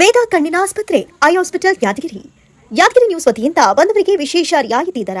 ವೇದ ಕಣ್ಣಿನ ಆಸ್ಪತ್ರೆ eye hospital Yadgiri. Yadgiri news ವತಿಯಿಂದ ಬಂದವರಿಗೆ ವಿಶೇಷ ರಿಯಾಯಿತಿ ದರ.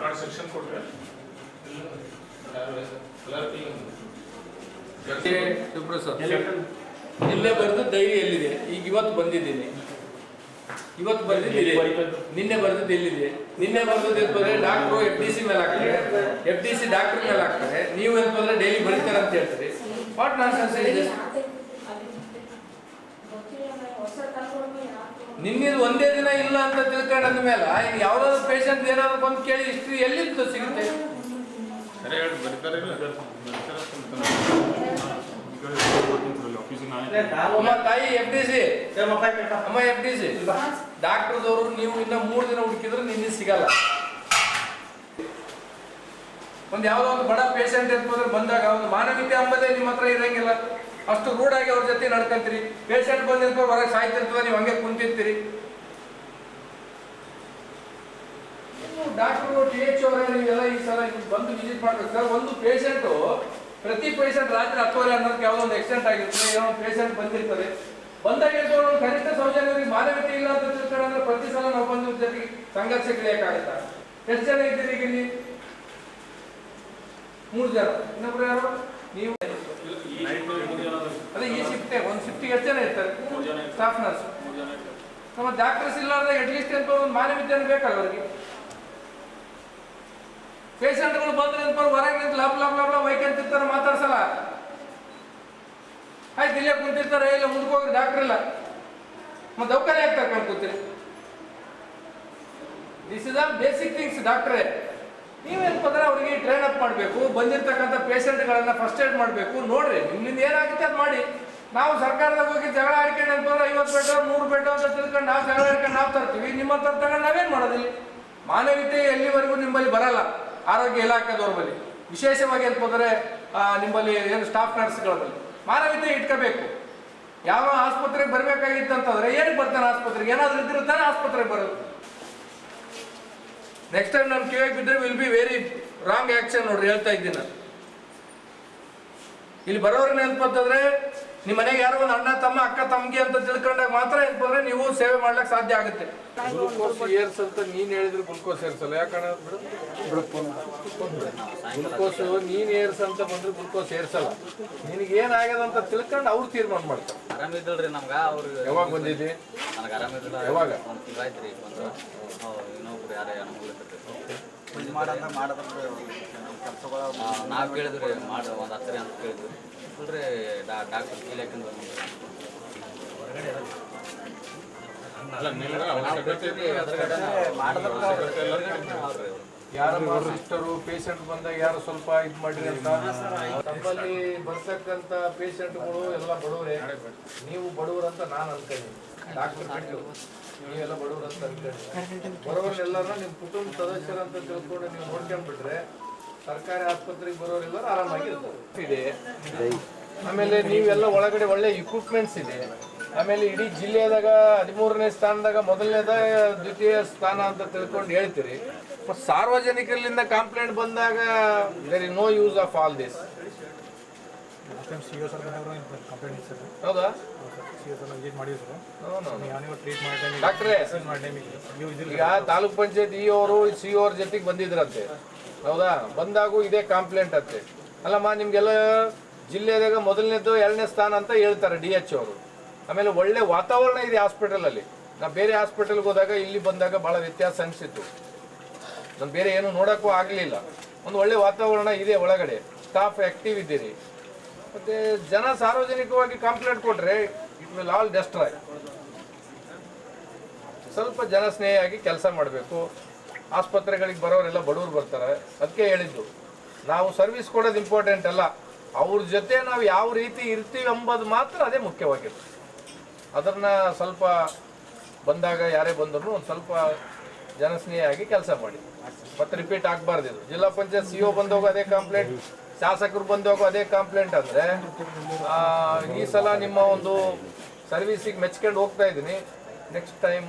Record section Suprasad ಇಲ್ಲೇ ಬರೆದು ಡೈರಿ ಎಲ್ಲಿದೆ? ಈಗ ಇವತ್ತು ಬಂದಿದ್ದೀನಿ. ಇವತ್ತು ಬರ್ದಿದ್ದೀನಿ ನಿನ್ನೆ ಬರ್ದಿದ್ದು ಎಲ್ಲಿದೆ? ನಿನ್ನೆ ಬರ್ದಿದ್ದು ಅಂತಂದ್ರೆ ಡಾಕ್ಟ್ರು ಎಫ್ ಡಿ ಸಿ ಮೇಲೆ ಹಾಕ್ತಾರೆ. ಎಫ್ ಡಿ ಸಿ ಡಾಕ್ಟರ್ ಮೇಲೆ ಹಾಕ್ತಾರೆ. ನೀವು ಅಂತಂದ್ರೆ ಡೈಲಿ ಬರೀತಾರೆ ಅಂತ ಹೇಳ್ತೀರಿ. ವಾಟ್ ನಾನ್ ಇದೆ ನಿನ್ನಿದು ಒಂದೇ ದಿನ ಇಲ್ಲ ಅಂತ ತಿಳ್ಕೊಂಡ ಮೇಲೆ ಇನ್ನು ಯಾವ್ದಾದ್ರು ಪೇಷಂಟ್ ಏನಾದ್ರು ಬಂದು ಕೇಳಿ ಇಷ್ಟು ಎಲ್ಲಿಂದ ಸಿಗುತ್ತೆ? ತಾಯಿ ಎಫ್ ಡಿ ಸಿ ಅಮ್ಮ ಎಫ್ ಡಿ ಸಿ ಡಾಕ್ಟರ್ದವರು ನೀವು ಇನ್ನ ಮೂರ್ ದಿನ ಹುಡುಕಿದ್ರೆ ನಿನ್ನೆ ಸಿಗಲ್ಲ. ಒಂದ್ ಯಾವ್ದೋ ಒಂದು ಬಡ ಪೇಷಂಟ್ ಅಂತಂದ್ರೆ ಬಂದಾಗ ಒಂದು ಮಾನವೀಯತೆ ಅಂಬದೇ ನಿಮ್ಮ ಹತ್ರ ಇರಂಗಿಲ್ಲ. ಅಷ್ಟು ರೂಢಾಗಿ ಅವ್ರ ಜೊತೆ ನಡ್ಕಂತೀರಿ. ಪೇಷಂಟ್ ಬಂದ ಹೊರಗೆ ಸಾಯ್ತಿರ್ತದ ನೀವು ಹಂಗೆ ಕುಂತಿರ್ತೀರಿ. ಡಾಕ್ಟರ್ ಟಿ ಎಚ್ ಅವರೆಲ್ಲ ಈ ಸಲ ಬಂದು ವಿಸಿಟ್ ಮಾಡ್ಬೇಕು. ಒಂದು ಪೇಷಂಟು ಪ್ರತಿ ಪೇಷಂಟ್ ರಾತ್ರಿ ಹತ್ತುವರೆ ಅನ್ನೋದಕ್ಕೆ ಯಾವುದೋ ಒಂದು ಎಕ್ಸಿಡೆಂಟ್ ಆಗಿರ್ತದೆ ಏನೋ ಪೇಷಂಟ್ ಬಂದಿರ್ತದೆ. ಬಂದಾಗ ಒಂದು ಕನಿಷ್ಠ ಸೌಜನ್ಯರಿಗೆ ಮಾನವೀಯತೆ ಇಲ್ಲ ಅಂತ ತಿಳ್ಕೊಂಡ್ರೆ ಪ್ರತಿ ಸಲ ನಾವು ಬಂದು ಜೊತೆಗೆ ಸಂಘರ್ಷ ಕ್ರಿಯಕ್ಕಾಗತ್ತಾ? ಎಷ್ಟು ಜನ ಇದ್ದೀರಿ ಈಗ ಇಲ್ಲಿ? ಮೂರು ಜನ. ಇನ್ನೊಬ್ರು ಯಾರು? ನೀವು. ಅದೇ ಈ ಶಿಫ್ಟೇ, ಒಂದು ಶಿಫ್ಟಿಗೆ ಎಷ್ಟು ಜನ ಇರ್ತಾರೆ? ಸ್ಟಾಫ್ ನರ್ಸ್ ನಮ್ಮ ಡಾಕ್ಟರ್ಸ್ ಇಲ್ಲಾರ್ದಾಗ ಅಟ್ಲೀಸ್ಟ್ ಅಂತ ಒಂದು ಮಾನವೀಯತೆ ಬೇಕಲ್ಲ ಅವ್ರಿಗೆ? ಪೇಷಂಟ್ಗಳು ಬಂದ್ರೆ ಅಂತ ಹೊರಗೆ ನಿಂತು ಲಾಪ್ ಲಾಪ್ ಲಬ್ ವೈಕಂತಿರ್ತಾರೆ ಮಾತಾಡ್ಸಲ್ಲ. ಆಯ್ತು, ಇಲ್ಲೇ ಕುಂತಿರ್ತಾರೆ, ಇಲ್ಲ ಮುಂದಕ್ಕೆ ಹೋಗಿ ಡಾಕ್ಟರ್ ಇಲ್ಲ. ಮತ್ತೆ ದವಾಖಾನೆ ಯಾಕೆ ಕರ್ಕೊಂಡು ಕೂತೀರಿ. This is all basic things ಡಾಕ್ಟ್ರೇ ನೀವೇನಪ್ಪ ಅಂದ್ರೆ ಅವರಿಗೆ ಟ್ರೈನ್ ಅಪ್ ಮಾಡಬೇಕು, ಬಂದಿರ್ತಕ್ಕಂಥ ಪೇಷಂಟ್ಗಳನ್ನು ಫಸ್ಟ್ ಏಡ್ ಮಾಡಬೇಕು. ನೋಡ್ರಿ ನಿಮ್ಮಿಂದ ಏನಾಗುತ್ತೆ ಅದು ಮಾಡಿ. ನಾವು ಸರ್ಕಾರದಾಗ ಹೋಗಿ ಜಗಳ ಆಡ್ಕೊಂಡು ಅಂತಂದ್ರೆ ಐವತ್ತು ಬೆಡ್ ನೂರು ಬೆಡ್ ಅಂತ ತಿಳ್ಕೊಂಡು ನಾವು ಜಗಳ ಆಡ್ಕೊಂಡು ನಾವು ತರ್ತೀವಿ. ನಿಮ್ಮ ಹತ್ರ ತಗೊಂಡು ನಾವೇನು ಮಾಡೋದಿಲ್ಲ? ಮಾನವೀಯತೆ ಎಲ್ಲಿವರೆಗೂ ನಿಮ್ಮಲ್ಲಿ ಬರಲ್ಲ. ಆರೋಗ್ಯ ಇಲಾಖೆದವ್ರ ಬಳಿ. ವಿಶೇಷವಾಗಿ ಅಂತಂದ್ರೆ ನಿಮ್ಮಲ್ಲಿ ಏನು ಸ್ಟಾಫ್ ನರ್ಸ್ಗಳ ಬಳಿ. ಮಾನವೀಯತೆ ಇಟ್ಕೋಬೇಕು. ಯಾವ ಆಸ್ಪತ್ರೆಗೆ ಬರಬೇಕಾಗಿತ್ತು ಅಂತಂದ್ರೆ ಏನಕ್ಕೆ ಬರ್ತಾನೆ ಆಸ್ಪತ್ರೆಗೆ? ಏನಾದ್ರೂ ತಾನೇ ಆಸ್ಪತ್ರೆಗೆ ಬರೋದು. ನೆಕ್ಸ್ಟ್ ಟೈಮ್ ನಮ್ಮ ಕಿವಿಯಾಗಿ ಬಿದ್ದರೆ will be very wrong action ನೋಡ್ರಿ ಹೇಳ್ತಾ ಇದ್ದೀನಿ ನಾನು. ಇಲ್ಲಿ ಬರೋರು ಏನಪ್ಪಂತಂದ್ರೆ ನಿಮ್ಮ ಮನೆಗೆ ಯಾರೋ ಒಂದು ಅಣ್ಣ ತಮ್ಮ ಅಕ್ಕ ತಮ್ಗೆ ಅಂತ ತಿಳ್ಕೊಂಡಾಗ ಮಾತ್ರ ಏನಪ್ಪಂದ್ರೆ ನೀವು ಸೇವೆ ಮಾಡ್ಲಿಕ್ಕೆ ಸಾಧ್ಯ ಆಗುತ್ತೆ. ಗ್ಲೂಕೋಸ್ ಏರ್ಸ್ ಅಂತ ನೀನ್ ಹೇಳಿದ್ರೆ ಗ್ಲುಕೋಸ್ ಏರ್ಸಲ್ಲ ಯಾಕಣ್ಣ ಗ್ಲುಕೋಸ್ ನೀನ್ ಏರ್ಸ್ ಅಂತ ಬಂದ್ರೆ ಗ್ಲುಕೋಸ್ ಏರ್ಸಲ್ಲ ನಿನಗೆ ಏನಾಗ್ಯದ ಅಂತ ತಿಳ್ಕೊಂಡು ಅವ್ರು ತೀರ್ಮಾನ ಮಾಡ್ತಾರೆ. ಆರಾಮಿದ್ದಲ್ರಿ ನಮ್ಗ. ಅವ್ರು ಯಾವಾಗ ಬಂದಿದ್ದಿ? ನನಗೆ ಆರಾಮಿದ್ದಿಲ್ಲ ಯಾವಾಗ? ಒಂದು ತಿಂಗಳಾಯ್ತು ರೀ ಬಂದು. ಅವ್ರು ಇನ್ನೊಬ್ರು ಯಾರ ನಾವು ಕೇಳಿದ್ರಿ ಮಾಡಿ ಒಂದು ಹತ್ತಿರ ಅಂತ ಕೇಳಿದ್ವಿ. ಇಲ್ರಿ ಡಾಕ್ಟರ್ ಕೀಲಕ್ಕಿಂದ. ಯಾರಮ್ಮ ಸಿಸ್ಟರು ಪೇಷಂಟ್ ಬಂದಾಗ ಯಾರು ಸ್ವಲ್ಪ ಇದು ಮಾಡ್ರಿ ಅಂತ ನಮ್ಮಲ್ಲಿ ಬರ್ತಕ್ಕಂಥ ಪೇಷಂಟ್ಗಳು ಎಲ್ಲ ಬಡವರೇ. ನೀವು ಬಡವರಂತ ನಾನು ಅನ್ಕೊಂಡಿದ್ದೀನಿ. ಡಾಕ್ಟರ್ ಕಟ್ಟು ನೀವೆಲ್ಲ ಬಡವರು ಅಂತ ಅನ್ಕೊಂಡಿದ್ದೀನಿ ಬಡವರನ್ನೆಲ್ಲರೂ ನಿಮ್ಮ ಕುಟುಂಬ ಸದಸ್ಯರಂತ ತಿಳ್ಕೊಂಡು ನೀವು ನೋಡ್ಕೊಂಡ್ಬಿಟ್ರೆ ಸರ್ಕಾರಿ ಆಸ್ಪತ್ರೆಗೆ ಬರೋರೆಲ್ಲರೂ ಆರಾಮಾಗಿ. ಇದೆ. ಆಮೇಲೆ ನೀವೆಲ್ಲ ಒಳಗಡೆ ಒಳ್ಳೆ ಇಕ್ವಿಪ್ಮೆಂಟ್ಸ್ ಇದೆ. ಆಮೇಲೆ ಇಡೀ ಜಿಲ್ಲೆದಾಗ ಹದಿಮೂರನೇ ಸ್ಥಾನದಾಗ ಮೊದಲನೇದ ದ್ವಿತೀಯ ಸ್ಥಾನ ಅಂತ ತಿಳ್ಕೊಂಡು ಹೇಳ್ತೀರಿ. ಬಟ್ ಸಾರ್ವಜನಿಕರಿಂದ ಕಂಪ್ಲೇಂಟ್ ಬಂದಾಗ there is no use of all this ಹೌದಾ? ಡಾಕ್ಟ್ರೇ. ಈಗ ತಾಲೂಕ್ ಪಂಚಾಯತ್ ಇ ಅವರು ಸಿ ಅವ್ರ ಜೊತೆಗೆ ಬಂದಿದ್ರಂತೆ. ಹೌದಾ? ಬಂದಾಗೂ ಇದೇ ಕಂಪ್ಲೇಂಟ್ ಅಂತೆ. ಅಲ್ಲಮ್ಮ, ನಿಮ್ಗೆಲ್ಲ ಜಿಲ್ಲೆದಾಗ ಮೊದಲನೇದು ಎರಡನೇ ಸ್ಥಾನ ಅಂತ ಹೇಳ್ತಾರೆ ಡಿ ಎಚ್ ಅವರು. ಆಮೇಲೆ ಒಳ್ಳೆ ವಾತಾವರಣ ಇದೆ ಹಾಸ್ಪಿಟಲಲ್ಲಿ. ನಾ ಬೇರೆ ಹಾಸ್ಪಿಟಲ್ಗೆ ಹೋದಾಗ ಇಲ್ಲಿ ಬಂದಾಗ ಬಹಳ ವ್ಯತ್ಯಾಸ ಅನಿಸಿತ್ತು. ನಾನು ಬೇರೆ ಏನು ನೋಡಕ್ಕೂ ಆಗಲಿಲ್ಲ. ಒಂದು ಒಳ್ಳೆ ವಾತಾವರಣ ಇದೆ ಒಳಗಡೆ. ಸ್ಟಾಫ್ ಆಕ್ಟಿವ್ ಇದ್ದೀರಿ. ಮತ್ತೆ ಜನ ಸಾರ್ವಜನಿಕವಾಗಿ ಕಂಪ್ಲೇಂಟ್ ಕೊಟ್ಟರೆ ಇಟ್ ವಿಲ್ ಆಲ್ ಡೆಸ್ಟ್ರಾಯ್ ಸ್ವಲ್ಪ ಜನ ಸ್ನೇಹಿಯಾಗಿ ಕೆಲಸ ಮಾಡಬೇಕು. ಆಸ್ಪತ್ರೆಗಳಿಗೆ ಬರೋರೆಲ್ಲ ಬಡವರು ಬರ್ತಾರೆ. ಅದಕ್ಕೆ ಹೇಳಿದ್ದು. ನಾವು ಸರ್ವಿಸ್ ಕೊಡೋದು ಇಂಪಾರ್ಟೆಂಟ್ ಅಲ್ಲ. ಅವ್ರ ಜೊತೆ ನಾವು ಯಾವ ರೀತಿ ಇರ್ತೀವಿ ಎಂಬುದು ಮಾತ್ರ ಅದೇ ಮುಖ್ಯವಾಗಿರುತ್ತೆ. ಅದನ್ನ ಸ್ವಲ್ಪ ಬಂದಾಗ ಯಾರೇ ಬಂದ್ರು ಒಂದು ಸ್ವಲ್ಪ ಜನಸ್ನೇಹಿಯಾಗಿ ಕೆಲಸ ಮಾಡಿ. ಮತ್ತೆ ರಿಪೀಟ್ ಆಗಬಾರ್ದು ಇದು. ಜಿಲ್ಲಾ ಪಂಚಾಯತ್ ಸಿ ಒ ಬಂದೋಗು ಅದೇ ಕಂಪ್ಲೇಂಟ್ ಶಾಸಕರು ಬಂದೋಗು ಅದೇ ಕಂಪ್ಲೇಂಟ್ ಅಂದ್ರೆ ಈ ಸಲ ನಿಮ್ಮ ಒಂದು ಸರ್ವಿಸಿಗೆ ಮೆಚ್ಕೊಂಡು ಹೋಗ್ತಾ ಇದ್ದೀನಿ. Next time